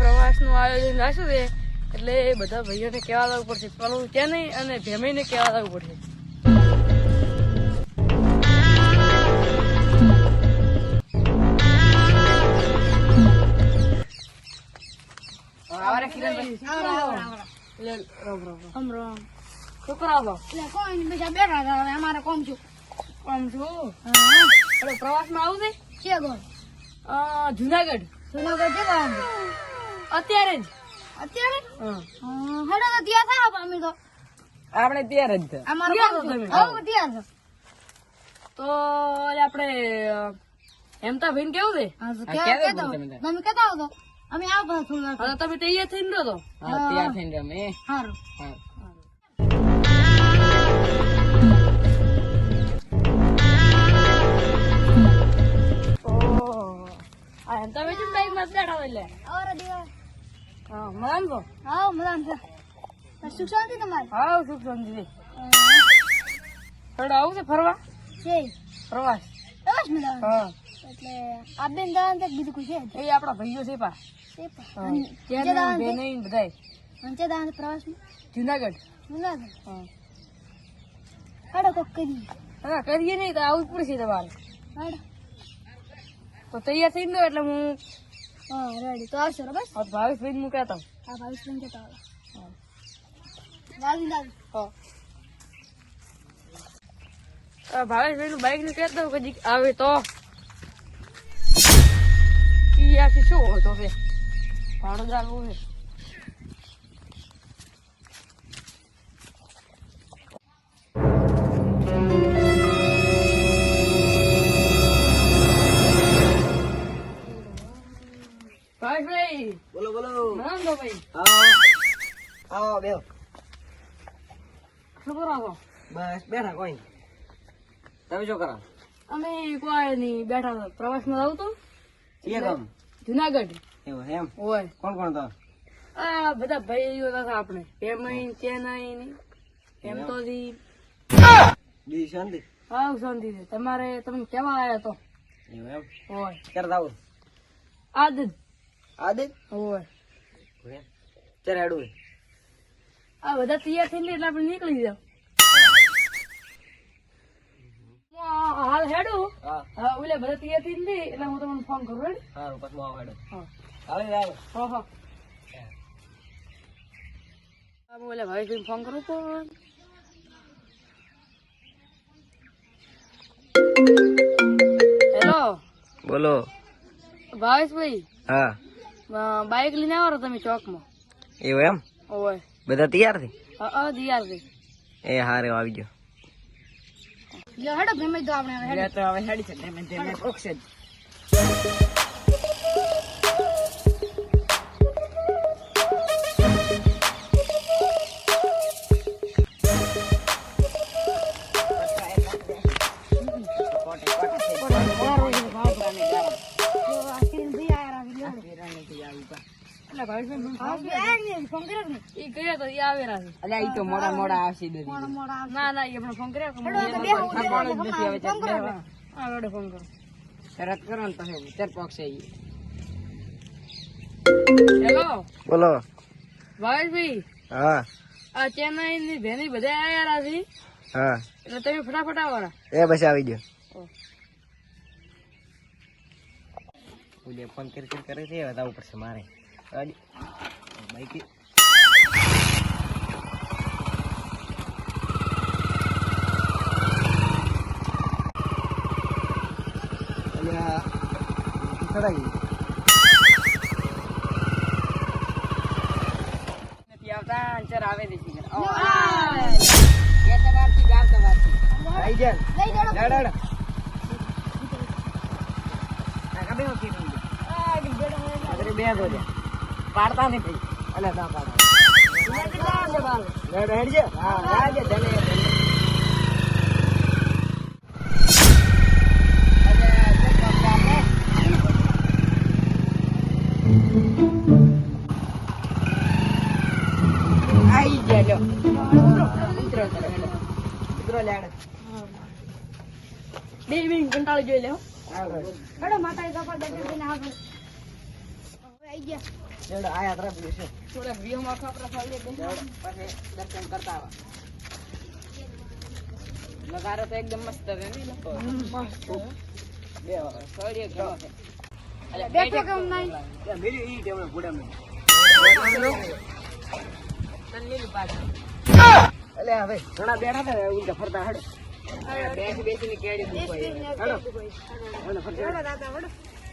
પ્રવાસનું આયોજન રાખ્યું છે એટલે બધા ભાઈઓને કહેવા લાગવું પડશે પણ ત્યાં નહીં અને ભેમીને કહેવા લાગવું પડશે. એટલે પ્રવાસમાં આવું છે? જુનાગઢ. જુનાગઢ છે કામ અત્યારે જ. અત્યારે? હા. હમ, હેડો તો ત્યાં થાય પામી તો. આપણે ત્યારે જ છે. અમારે ક્યાં કોમ છો છે. તમે? હવે ત્યાં છે. તો એટલે આપણે હેમતા ભાઈ કેવું છે? હા, તો હા, ક્યાં ક્યારે કહેતા બોલ તમે હો? તમે કહેતા હો તો. અમે આવ બધા થોડી વાર હવે તમે તૈયાર થઈને રહ્યો તો. હા તૈયાર થઈને રમે સારું. હા. ઓહો. આ હેમતા ભાઈ કેમ બાઈકમાં બેઠા હોય એટલે. આવરે દિવા હા મજામાં છો આવો મજામાં છે સુખ શાંતિ તમારે. હા સુખ શાંતિ. થોડું આવું છે ફરવા? છે. પ્રવાસ. હા. એટલે આ બેન તક બીજું કોઈ છે? એ આપણા ભાઈઓ છે પા. તે પણ. હા. અને જે ત્યાં દાન બે નહીં બધાય. અંચે દાન જુનાગઢ. જુનાગઢ? હા. હેડો કોક કરી હા કરીએ નહીં તો આવું જ પડશે તમારે. હેડો. તો તૈયાર થઈ ગયો એટલે હું હા રેડી તો આવશો રે બસ આ ભાવેશ ભાઈ હું કહેતો. ભાવીસ બેન જતા હોય લાવી. લાવી ભાઈ નું બાઈકનું કહેતો આવે તો. ઈ આખી શું હોતો ભાડો આવવું છે બસ બેઠા કોઈ. તમે શું કરો? અમે કોઈ નહીં બેઠા હતા પ્રવાસમાં આવું તો. એ કામ જુનાગઢ. એવું એમ? હોય. કોણ કોણ તો આ બધા ભાઈઓ હતા આપણે. પેમાઈ ચેન્નાઈ એમ તો શાંતિ. હાવ શાંતિ છે. તમારે તમે કેવા આવ્યા તો? એવું એમ? હોય. ક્યારે આવું આજ જ. આદિત હોય. ક્યારે આ બધા તૈયાર થઈને એટલે આપણે નીકળી જાવ હું આ હાલ હેડું હા. હા ઓલે બધા તૈયાર થઈને લે એટલે હું તમને ફોન કરું હેડ સારું પછી હું આવું હેડું. હા. આવે આવે હા હા. હા, હું ઓલા ભાઈ ફોન કરું પણ હેલો. બોલો. ભાવેશભાઈ હા. બાઇક બાઈક લઈને આવો તમે ચોકમાં. એવું એમ? ઓય. બધા તૈયારથી હા તૈયાર દિયાર ભાઈ એ હારે આવી ગયો. લો હેડો ગમે તો આપણે હવે હેડો. તો હવે હેડી છે ગમે તેમે ઓક્સિજન ભાઈ ને ફોન કર્યો કે એ ગયા તો આવે આવેલા છે અલ્યા ઈ તો મોડા મોડા આવશે આવશે. ના ના એ આપણે ફોન કર્યા કે જ નથી કરો. ને. વડે ફોન કરો. શરત કરો ને પછી વિચાર પક્ષે હેલો. બોલો. ભાઈ હા. આ ચેન્નાઈ ની ભેની બધા આયા છે હા. એટલે તમે ફટાફટ આવો એ બસ આવી ગયો. ફોન કરી કરી કરે છે જવું પડશે મારે. બાઈક અરે બે દો લે પાડતા નહીં ભાઈ. અલે ના પાડતા હેડ હેડ હા હેડજે ધને લ્યો ઉતરો ઉતરો ઉતરો બે મિનિટ કંટાળી જોઈ લે હેડો માતાજી કપાળ દર્શન કરીને આવજો. હવે આઈ આઈ ગયા ચલો આયા તરફ છે થોડા વ્યૂહમાં ખાપરા ખાઈએ પછી દર્શન કરતા આવા નજારો તો એકદમ મસ્ત છે બે વાર સળિયે ઘણો છે બેઠો કેમ નહીં ત્યાં ઈ ટેબલ ભૂડા મિલી તન લીલું પાછળ અલે હવે ઘણા બેઠા હતા ઉલટા ફરતા હડો. બેસી બેસીને કેડી દુખ હડો. હડો. ફરતા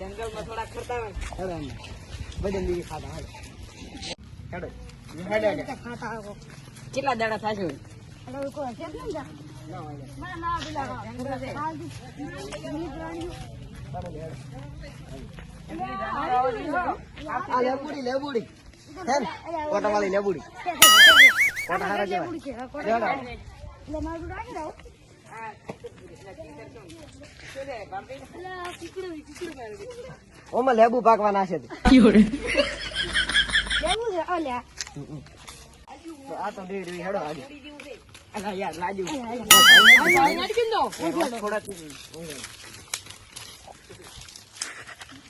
જંગલમાં થોડા ફરતા હડો ખાતા. ખાતા આવો કેટલા દાડા થશે? એટલે લેબુડી. હે ને? કોટા વાળી લેબુડી કોટા હારા જેવા કોટા. ઓમાં લેબુ પાકવાના છે તે. છે અલ્યા આ તો ડેડ હેડો આજે અલા યાર લાજુ. થોડા ઓલા બીજા ખાતા આવડો થોડા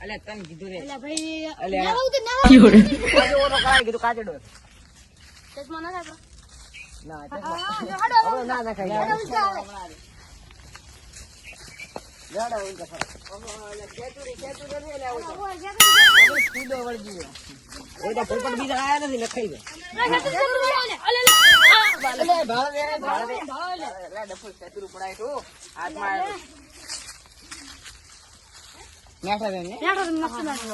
અલે તને કીધું રે. એટલે ભાઈ અલે આ- તો ના આજે ઓનો કળાય કીધું કાચડો ચશ્મા ના લાગો ના ચશ્મા. જો હડો હવે ના ના ખાઈ હડો ચાલે લેડો ઓલે ખેતુડી, ખેતુડી નહીં લે આવું તો. ઓય જે કરી વળગી ગયો. પોપટ બીજા આયા નથી લખાઈ ગયો. અલે ભાળ દે રે, ભાળ દે. ડફુલ ખેતુરું પડાય તો. હાથમાં મેઠા બેન ને? બેઠો તો મસ્ત લાગે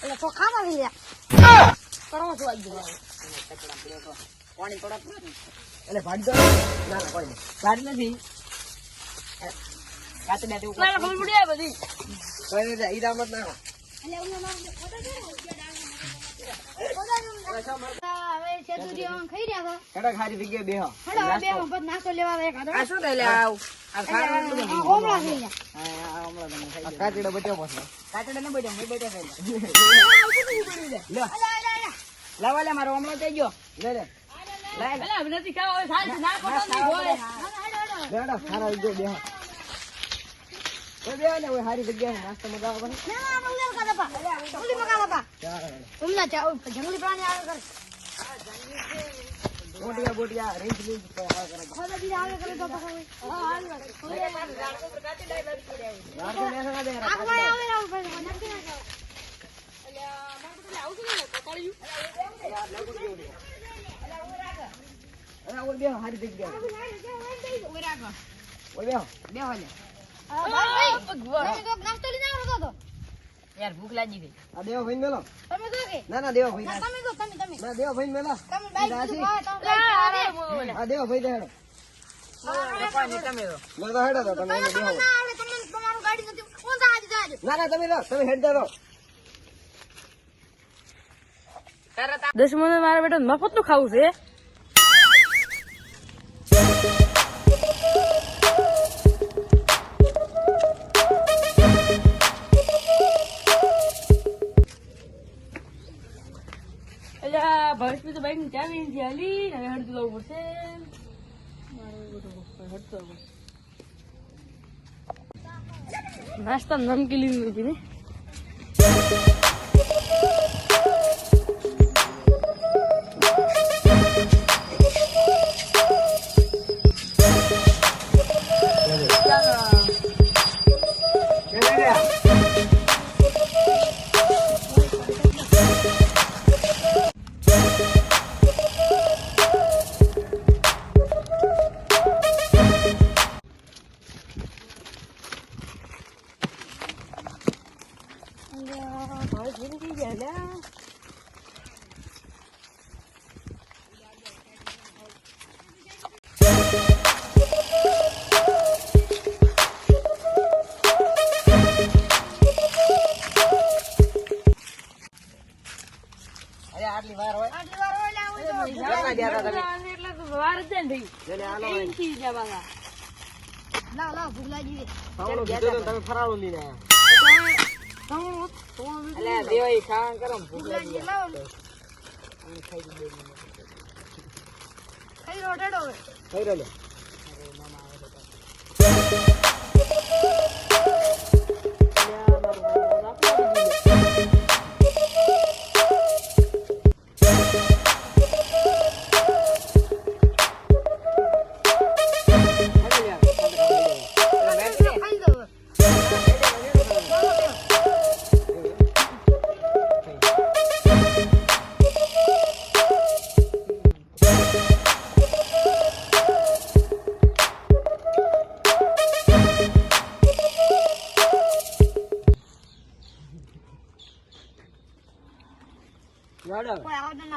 એટલે તો ખાવા દે લ્યા કરો છો આજ પાણી પડે એટલે ભાડ દો. ના ના કોઈ નહીં. નથી. કાચે બેઠે ઉપર. કોઈ નહીં, ઈ રામત એટલે હું મારું ફોટો દે હવે સેતુજી આમ ખાઈ રહ્યા હેડો ખારી જગ્યાએ બેહો. હતા હડો બે નાસ્તો લેવા દે આ શું થાય લે આવ? આ ખાવાનું શું થાય? હોમલા થઈ ગયા આ કાચડો પાછો. કાચડો ન બચ્યો, મેં બચ્યો છે. લે. લાવો લે, મારો હમણાં થઈ ગયો. લે, લે. લે, લે. નથી ખાવા હવે સાંજ ના પડતો નહીં હોય. લે, લે, ખારા જગ્યાએ બેહો. ઓય બેહો ને, ઓય હારી જગ્યા નાસ્તો. ના ના પા મકા પા. ઉમલા ચા જંગલી પ્રાણી આવે કરે બોટિયા, બોટિયા, રેન્જ રીંછ, પર હાવ કરે. ખોદા બીજા આવે કરે તો તો હા હાલ લાડુ લેશે ના દે, રા. આગમાં આવે ને આવું પછી નક્કી ના કરે અરે, ઓર બેહો, હારી જગ્યાએ. ઓય ભગવાન નાસ્તો લઈને આવતો હતો યાર ભૂખ લાગી ગઈ. આ દેવા ભાઈ મેલો? તમે તો કે? ના ના દેવા ભાઈ તમે તો તમે તમે. ના દેવા ભાઈ મેલો. તમે બાઈક તમે આ દેવા ભાઈ દે હેડો. મારા બેટા મફતનું ખાવું એને ભવિષ્ય તો બાઈકની ચાવી નથી હાલી હવે હડતું આવવું પડશે. નાસ્તા નમકી લીધી નથી ને ભાવ જિંદગી ગયા આટલી વાર હોય. આટલી વાર હોય એટલે વાર જ ને થઈ જવા ના ના ભૂલા જીવે. તમે ફરાળો લઈને આવ્યા. ખાઈ રોડેડો ખાઈ રોડે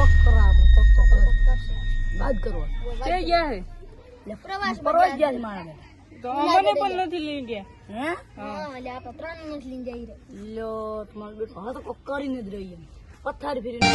પકરા પકરા વાત કરો કે ગયા હે ને પ્રવાસ પરવાસ ગયા છે મારા તો અમને પણ નથી લઈ ગયા હે હા તો ત્રણ નથી લઈ જઈ રહ્યા લો તમારો બેટો હા તો કરીને જ રહી પથ્થર ફેરીને